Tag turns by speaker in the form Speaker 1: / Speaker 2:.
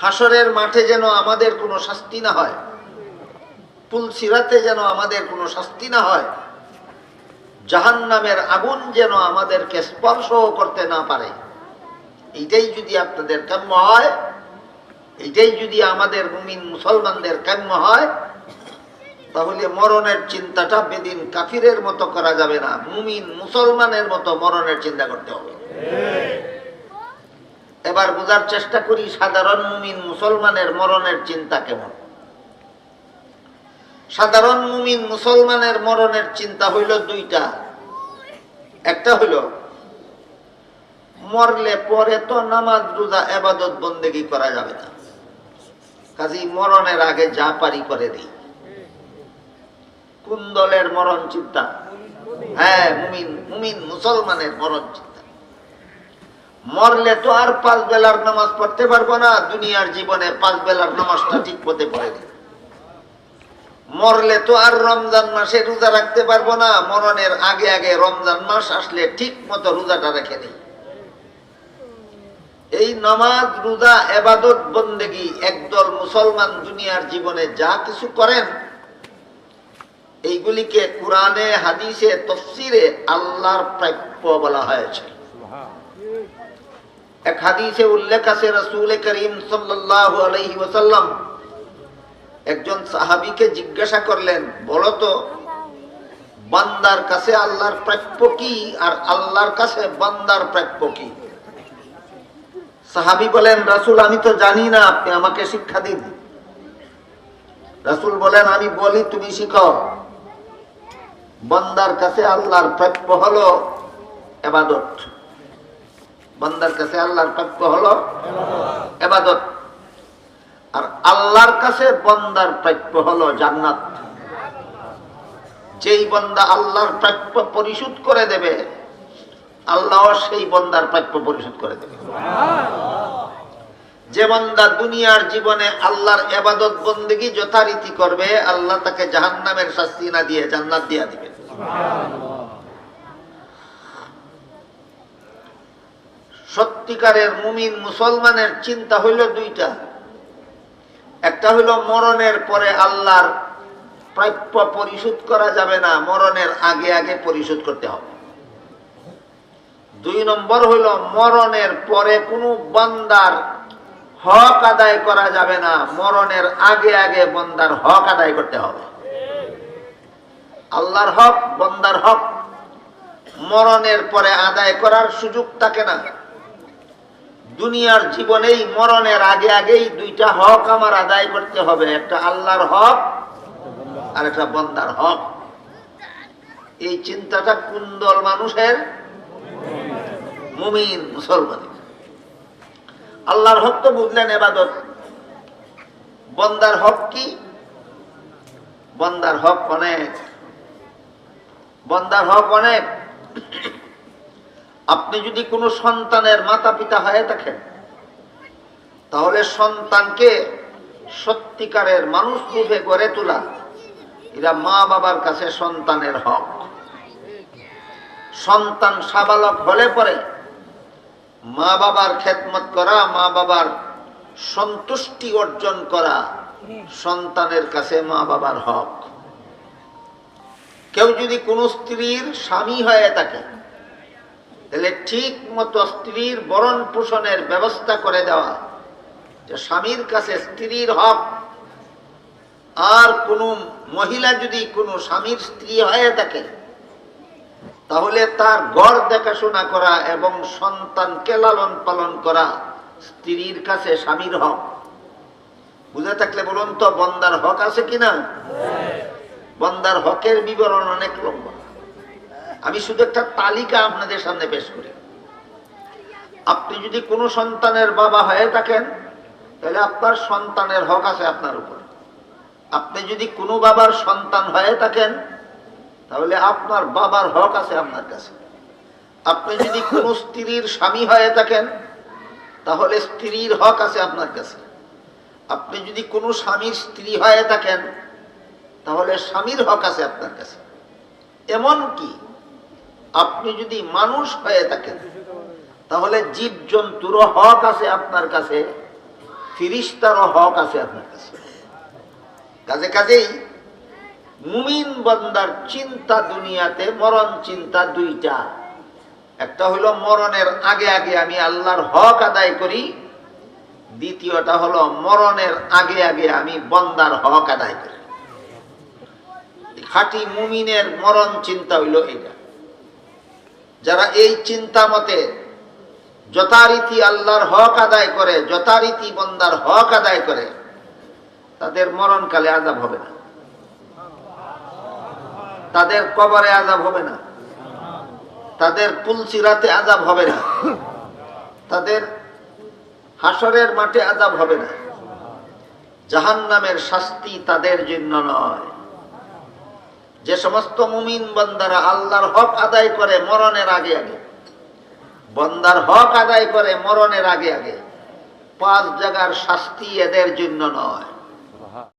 Speaker 1: হাসরের মাঠে যেন আমাদের কোনো শাস্তি না হয়। পুলসিরাতে যেন আমাদের কোনো শাস্তি না হয়। জাহান নামের আগুন যেন আমাদেরকে স্পর্শ করতে না পারে। এইটাই যদি আপনাদের কাম্য হয়, এইটাই যদি আমাদের মুমিন মুসলমানদের কাম্য হয়, তাহলে মরণের চিন্তাটা বেদিন কাফিরের মতো করা যাবে না, মুমিন মুসলমানের মতো মরণের চিন্তা করতে হবে। এবার বোঝার চেষ্টা করি সাধারণ মুমিন মুসলমানের মরণের চিন্তা কেমন। সাধারণ মুমিন মুসলমানের মরণের চিন্তা হইল দুইটা। একটা হইল, মরলে পরে তো নামাজ, রোজা, এবাদত বন্দেগি করা যাবে না। কাজী মরণের আগে যা পারি করে দিই। কোন দলের মরণ চিন্তা। হ্যাঁ মুমিন মুমিন মুসলমানের মরণ চিন্তা। মরলে তো আর পাঁচ বেলার নামাজ পড়তে পারব না, দুনিয়ার জীবনে পাঁচ বেলার নামাজটা ঠিক মতে পড়ে মরলে তো আর রমজান মাসে রোজা রাখতে পারব না, মরণের আগে আগে রমজান মাস আসলে ঠিক মতো রোজাটা রেখে নেই এই নামাজ, রোজা, এবাদত, বন্দেগি, একদল মুসলমান দুনিয়ার জীবনে যা কিছু করেন, এইগুলিকে কোরআনে, হাদিসে, তফসিরে আল্লাহর প্রাপ্য বলা হয়েছে। এক হাদিসে উল্লেখ আছে, রসুল করিম সাল্লাল্লাহু আলাইহি ওয়াসাল্লাম একজন সাহাবীকে জিজ্ঞাসা করলেন, বলো তো, বান্দার কাছে আল্লাহর প্রাপ্য কি আর আল্লাহর কাছে বান্দার প্রাপ্য কি? সাহাবী বলেন, রাসূল, আমি তো জানি না, আপনি আমাকে শিক্ষা দিন। রাসূল বলেন, আমি বলি, তুমি শিখো। বান্দার কাছে আল্লাহর প্রাপ্য হলো এবাদত। বান্দার কাছে আল্লাহর প্রাপ্য হলো এবাদত। আর আল্লাহর কাছে বন্দার প্রাপ্য হলো জান্নাত। যেই বন্দা আল্লাহর প্রাপ্য পরিশোধ করে দেবে আল্লাহ সেই বন্দার প্রাপ্য পরিশোধ করে দেবে। যে বন্দা দুনিয়ার জীবনে আল্লাহর এবাদত বন্দিগি যথারীতি করবে, আল্লাহ তাকে জাহান্নামের শাস্তি না দিয়ে জান্নাত দিয়া দিবে। সত্যিকারের মুমিন মুসলমানের চিন্তা হইল দুইটা। একটা হইল মরণের পরে আল্লাহর প্রাপ্য পরিশোধ করা যাবে না, মরণের আগে আগে পরিশোধ করতে হবে। দুই নম্বর হইল মরণের পরে কোনো বন্দার হক আদায় করা যাবে না, মরণের আগে আগে বন্দার হক আদায় করতে হবে। আল্লাহর হক, বন্দার হক, মরণের পরে আদায় করার সুযোগ থাকে না। দুনিয়ার জীবনেই মরণের আগে আগেই দুইটা হক আমার আদায় করতে হবে, একটা আল্লাহর হক আর একটা বন্দার হক। এই চিন্তাটা কুন্দল মানুষের মুমিন মুসলমানের আল্লাহর হক তো বুঝলেন এবাদত। বন্দার হক কি? বন্দার হক অনেক। বন্দার হক অনেক। আপনি যদি কোনো সন্তানের মাতা পিতা হয়ে থাকেন, তাহলে সন্তানকে সত্যিকারের মানুষ রূপে গড়ে তোলা, এরা মা বাবার কাছে সন্তানের হক। সন্তান সাবালক হলে পরে মা বাবার খেদমত করা মা বাবার সন্তুষ্টি অর্জন করা সন্তানের কাছে মা বাবার হক। কেউ যদি কোনো স্ত্রীর স্বামী হয়ে থাকে তাহলে ঠিক মতো স্ত্রীর বরণ পোষণের ব্যবস্থা করে দেওয়া। যে স্বামীর কাছে স্ত্রীর হক, আর কোনো মহিলা যদি কোনো স্বামীর স্ত্রী হয়ে থাকে, তাহলে তার গড় দেখাশোনা করা এবং সন্তানকে লালন পালন করা স্ত্রীর কাছে স্বামীর হক। বুঝে থাকলে বলুন তো, বন্দার হক আছে কিনা? বন্দার হকের বিবরণ অনেক লম্বা। আমি শুধু একটা তালিকা আপনাদের সামনে পেশ করি। আপনি যদি কোনো সন্তানের বাবা হয়ে থাকেন, তাহলে আপনার সন্তানের হক আছে আপনার উপর। আপনি যদি কোনো বাবার সন্তান হয়ে থাকেন, তাহলে আপনার বাবার হক আছে আপনার কাছে। আপনি যদি কোনো স্ত্রীর স্বামী হয়ে থাকেন, তাহলে স্ত্রীর হক আছে আপনার কাছে। আপনি যদি কোনো স্বামীর স্ত্রী হয়ে থাকেন, তাহলে স্বামীর হক আছে আপনার কাছে। এমন কি আপনি যদি মানুষ হয়ে থাকেন, তাহলে জীব জন্তুরও হক আছে আপনার কাছে, ফিরিস্তারও হক আছে আপনার কাছে। কাজে কাজেই মুমিন বন্দার চিন্তা দুনিয়াতে মরণ চিন্তা দুইটা। একটা হলো মরণের আগে আগে আমি আল্লাহর হক আদায় করি, দ্বিতীয়টা হলো মরণের আগে আগে আমি বন্দার হক আদায় করি। খাঁটি মুমিনের মরণ চিন্তা হইল এটা যারা এই চিন্তা মতে যথারীতি আল্লাহর হক আদায় করে, যথারীতি বন্দার হক আদায় করে, তাদের মরণকালে আজাব হবে না। তাদের কবরে আজাব হবে না। তাদের পুলসিরাতে আজাব হবে না। তাদের হাসরের মাঠে আজাব হবে না। জাহান নামের শাস্তি তাদের জন্য নয়। যে সমস্ত মুমিন বন্দারা আল্লাহর হক আদায় করে মরণের আগে আগে। বন্দার হক আদায় করে মরণের আগে আগে। পাঁচ জায়গার শাস্তি এদের জন্য নয়।